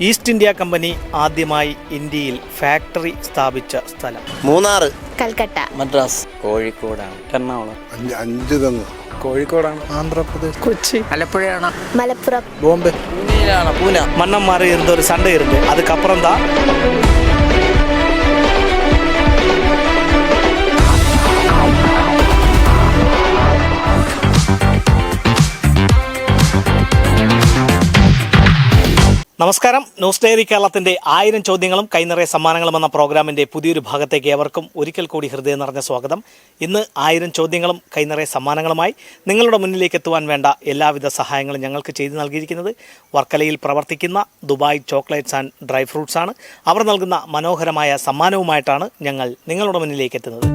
East India company ആദ്യമായി ഇന്ത്യയിൽ factory സ്ഥാപിച്ച സ്ഥലം. മൂന്നാർ കൽക്കട്ട. മദ്രാസ്. കോഴിക്കോടാണ്. എറണാകുളം. അഞ്ച് തന്നു കോഴിക്കോടാണ്. ആന്ധ്രാപ്രദേശ്. കൊച്ചി. ആലപ്പുഴയാണ്. മലപ്പുറം. ബോംബെ. പൂനെ. മണ്ണം മാറി ഇരുന്ന ഒരു സണ്ട ഇരുന്ന് അതുക്കപ്പുറം താ നമസ്കാരം. ന്യൂസ് ഡയറി കേരളത്തിന്റെ ആയിരം ചോദ്യങ്ങളും കൈനിറയ സമ്മാനങ്ങളും എന്ന പ്രോഗ്രാമിന്റെ പുതിയൊരു ഭാഗത്തേക്ക് ഏവർക്കും ഒരിക്കൽ കൂടി ഹൃദയം നിറഞ്ഞ സ്വാഗതം. ഇന്ന് ആയിരം ചോദ്യങ്ങളും കൈനിറയ സമ്മാനങ്ങളുമായി നിങ്ങളുടെ മുന്നിലേക്ക് എത്തുവാൻ വേണ്ട എല്ലാവിധ സഹായങ്ങളും ഞങ്ങൾക്ക് ചെയ്തു നൽകിയിരിക്കുന്നത് വർക്കലയിൽ പ്രവർത്തിക്കുന്ന Dubai chocolates and dry fruits ആണ്. അവർ നൽകുന്ന മനോഹരമായ സമ്മാനവുമായിട്ടാണ് ഞങ്ങൾ നിങ്ങളുടെ മുന്നിലേക്ക് എത്തുന്നത്.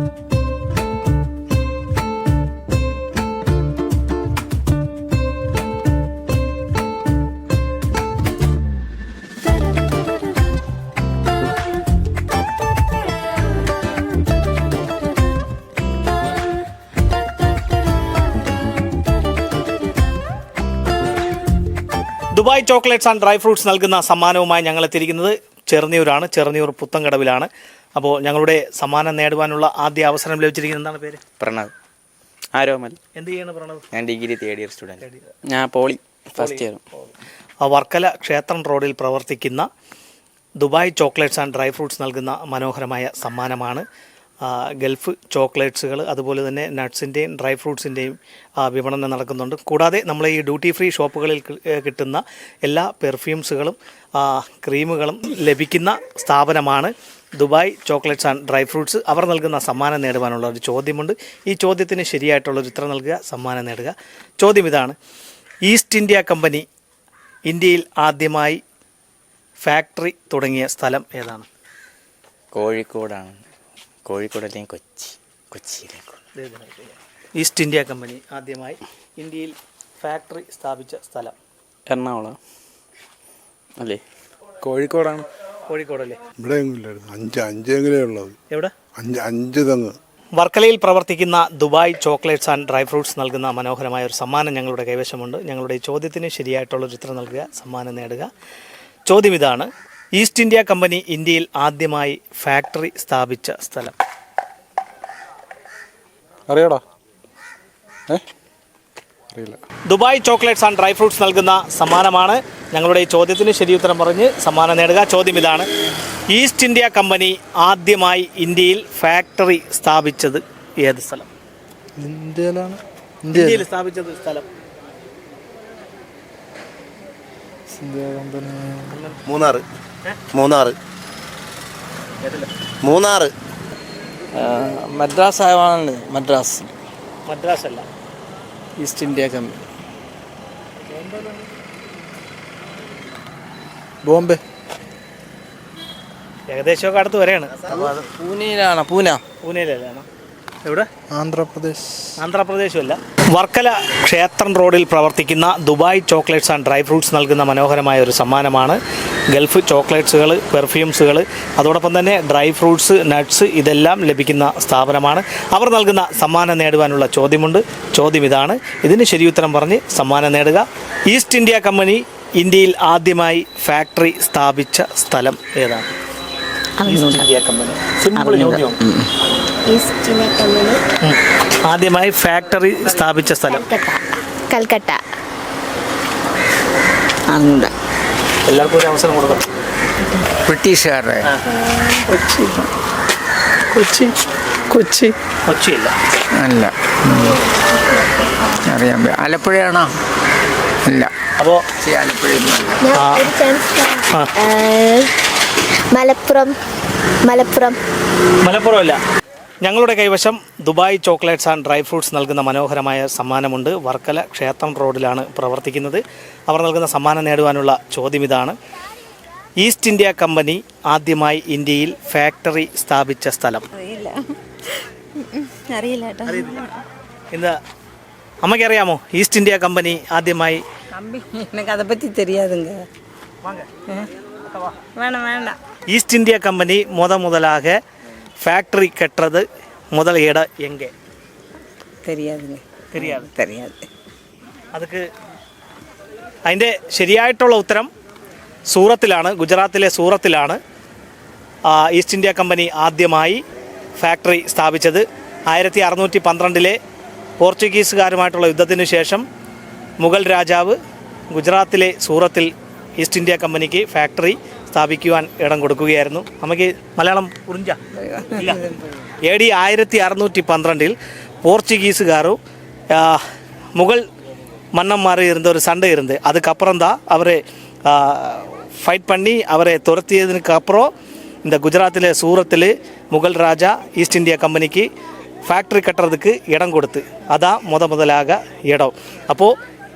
Dubai chocolates and dry fruits നൽകുന്ന സമ്മാനവുമായി ഞങ്ങൾ എത്തിയിരിക്കുന്നത് ചെറുന്നിയൂരാണ് ചെറുന്നിയൂർ പുത്തൻകടവിലാണ്. അപ്പോൾ ഞങ്ങളുടെ സമ്മാനം നേടുവാനുള്ള ആദ്യ അവസരം ലഭിച്ചിരിക്കുന്നത് എന്താണ് പേര്? പ്രണവ്. ആരോമൽ എന്ത് ചെയ്യണം പ്രണവ്? ഞാൻ ഡിഗ്രി തേർഡ് ഇയർ സ്റ്റുഡന്റ് ഞാൻ പോളി ഫസ്റ്റ് ഇയർ. ആ വർക്കല ക്ഷേത്രം റോഡിൽ പ്രവർത്തിക്കുന്ന Dubai chocolates and dry fruits നൽകുന്ന മനോഹരമായ സമ്മാനമാണ്. ഗൾഫ് ചോക്ലേറ്റ്സുകൾ അതുപോലെ തന്നെ നട്ട്സിന്റെയും ഡ്രൈ ഫ്രൂട്ട്സിന്റെയും വിപണനം നടക്കുന്നുണ്ട്. കൂടാതെ നമ്മൾ ഈ ഡ്യൂട്ടി ഫ്രീ ഷോപ്പുകളിൽ കിട്ടുന്ന എല്ലാ പെർഫ്യൂംസുകളും ക്രീമുകളും ലഭിക്കുന്ന സ്ഥാപനമാണ് Dubai chocolates and dry fruits. അവർ നൽകുന്ന സമ്മാനം നേടുവാനുള്ള ഒരു ചോദ്യമുണ്ട്. ഈ ചോദ്യത്തിന് ശരിയായിട്ടുള്ള ഉത്തരം നൽകുക സമ്മാനം നേടുക. ചോദ്യം ഇതാണ്. ഈസ്റ്റ് ഇന്ത്യ കമ്പനി ഇന്ത്യയിൽ ആദ്യമായി ഫാക്ടറി തുടങ്ങിയ സ്ഥലം ഏതാണ്? കോഴിക്കോടാണ്. കോഴിക്കോട് അല്ലെങ്കിൽ കൊച്ചി കൊച്ചിയിലേക്ക്. ഈസ്റ്റ് ഇന്ത്യ കമ്പനി ആദ്യമായി ഇന്ത്യയിൽ ഫാക്ടറി സ്ഥാപിച്ച സ്ഥലം. എറണാകുളം. അല്ലേ? കോഴിക്കോടാണ്. കോഴിക്കോടല്ലേ? ഇവിടെ അഞ്ച് അഞ്ചെങ്കിലേ ഉള്ളത് എവിടെ? അഞ്ച് അഞ്ച് തെങ്ങ് വർക്കലയിൽ പ്രവർത്തിക്കുന്ന Dubai chocolates and dry fruits നൽകുന്ന മനോഹരമായ ഒരു സമ്മാനം ഞങ്ങളുടെ കൈവശമുണ്ട്. ഞങ്ങളുടെ ഈ ചോദ്യത്തിന് ശരിയായിട്ടുള്ള ഒരു ഉത്തരം നൽകുക സമ്മാനം നേടുക. ചോദ്യം ഇതാണ്. ഈസ്റ്റ് ഇന്ത്യ കമ്പനി ഇന്ത്യയിൽ ആദ്യമായി ഫാക്ടറി സ്ഥാപിച്ച സ്ഥലം. അറിയാടാ. അറിയില്ല. Dubai chocolates and dry fruits നൽകുന്ന സമ്മാനമാണ്. ഞങ്ങളുടെ ഈ ചോദ്യത്തിന് ശരിയുത്തരം പറഞ്ഞ് സമ്മാനം നേടുക. ചോദ്യം ഇതാണ്. ഈസ്റ്റ് ഇന്ത്യ കമ്പനി ആദ്യമായി ഇന്ത്യയിൽ ഫാക്ടറി സ്ഥാപിച്ചത് ഏത് സ്ഥലം? ഇന്ത്യയിലാണ്. ഇന്ത്യയിൽ സ്ഥാപിച്ചത് സ്ഥലം ഇന്ത്യ കമ്പനി മൂന്നാറ്. മൂന്നാറ്. മൂന്നാറ്. മദ്രാസ് ആയതാണ് മദ്രാസ്. മദ്രാസ് അല്ല. East India company. ബോംബെ. ഏകദേശമൊക്കെ അടുത്ത് വരെയാണ്. പൂനെയിലാണ് പൂന. പൂനെയിലല്ലാണ് എവിടെ? ആന്ധ്രാപ്രദേശ്. ആന്ധ്രാപ്രദേശുമല്ല. വർക്കല ക്ഷേത്രം റോഡിൽ പ്രവർത്തിക്കുന്ന Dubai chocolates and dry fruits നൽകുന്ന മനോഹരമായ ഒരു സമ്മാനമാണ്. ഗൾഫ് ചോക്ലേറ്റ്സുകൾ പെർഫ്യൂംസുകൾ അതോടൊപ്പം തന്നെ ഡ്രൈ ഫ്രൂട്ട്സ് നട്ട്സ് ഇതെല്ലാം ലഭിക്കുന്ന സ്ഥാപനമാണ്. അവർ നൽകുന്ന സമ്മാനം നേടുവാനുള്ള ചോദ്യമുണ്ട്. ചോദ്യം ഇതാണ്. ഇതിന് ശരിയുത്തരം പറഞ്ഞ് സമ്മാനം നേടുക. ഈസ്റ്റ് ഇന്ത്യ കമ്പനി ഇന്ത്യയിൽ ആദ്യമായി ഫാക്ടറി സ്ഥാപിച്ച സ്ഥലം ഏതാണ്? East India company. Simple east India ആദ്യമായി ഫാക്ടറി സ്ഥാപിച്ച സ്ഥലം. കൽക്കട്ട. കൽക്കട്ട. അറിഞ്ഞൂട എല്ലാവർക്കും ഒരു അവസരം കൊടുക്കണം ബ്രിട്ടീഷുകാരുടെ. കൊച്ചി. കൊച്ചി. കൊച്ചിയില്ല. അല്ല. അറിയാൻ പ- ആലപ്പുഴയാണോ? അല്ല അപ്പോൾ ആലപ്പുഴയൊന്നും ഞാൻ ഒരു ചാൻസ് ആ. മലപ്പുറം. മലപ്പുറം. മലപ്പുറമല്ല ഞങ്ങളുടെ കൈവശം Dubai chocolates and dry fruits നൽകുന്ന മനോഹരമായ സമ്മാനമുണ്ട് വർക്കല ക്ഷേത്രം റോഡിലാണ് പ്രവർത്തിക്കുന്നത് അവർ നൽകുന്ന സമ്മാനം നേടുവാനുള്ള ചോദ്യം ഇതാണ് ഈസ്റ്റ് ഇന്ത്യ കമ്പനി ആദ്യമായി ഇന്ത്യയിൽ ഫാക്ടറി സ്ഥാപിച്ച സ്ഥലം അറിയില്ല അറിയില്ല കേട്ടോ എന്താ അമ്മയ്ക്കറിയാമോ ഈസ്റ്റ് ഇന്ത്യ കമ്പനി ആദ്യമായി தம்பி எனக்கு அதை பற்றி தெரியாதுங்க வேணாம் வேண்டாம் ஈஸ்ட் இந்தியா கம்பெனி முத முதலாக ஃபேக்டரி கட்டுறது முதல் இடம் எங்கே தெரியாதுங்க தெரியாது தெரியாது அதுக்கு അതിൻ്റെ ശരിയായിട്ടുള്ള ഉത്തരം സൂറത്തിലാണ് ഗുജറാത്തിലെ സൂറത്തിലാണ് ആ, ഈസ്റ്റ് ഇന്ത്യ കമ്പനി ആദ്യമായി ഫാക്ടറി സ്ഥാപിച്ചത് ആയിരത്തി അറുന്നൂറ്റി പന്ത്രണ്ടിലെ പോർച്ചുഗീസുകാരുമായിട്ടുള്ള യുദ്ധത്തിന് ശേഷം മുഗൾ രാജാവ് ഗുജറാത്തിലെ സൂറത്തിൽ ഈസ്റ്റ് ഇന്ത്യ കമ്പനിക്ക് ഫാക്ടറി സ്ഥാപിക്കുവാൻ ഇടം കൊടുക്കുകയായിരുന്നു. നമുക്ക് മലയാളം പുറിഞ്ച എ ഡി ആയിരത്തി അറുന്നൂറ്റി പന്ത്രണ്ടിൽ പോർച്ചുഗീസുകാർ മുഗൾ മണ്ണം മാറി ഇരുന്ന ഒരു സണ്ട ഇരുന്ന്. അതുക്കപ്പുറം താ അവരെ ഫൈറ്റ് പണി അവരെ തുരത്തിയതിനപ്പുറം ഇന്ന് ഗുജറാത്തിലെ സൂറത്തിൽ മുഗൾ രാജ ഈസ്റ്റ് ഇന്ത്യ കമ്പനിക്ക് ഫാക്ടറി കെട്ടുറതുക്ക് ഇടം കൊടുത്ത്. അതാ മുത മുതലാക ഇടം. അപ്പോൾ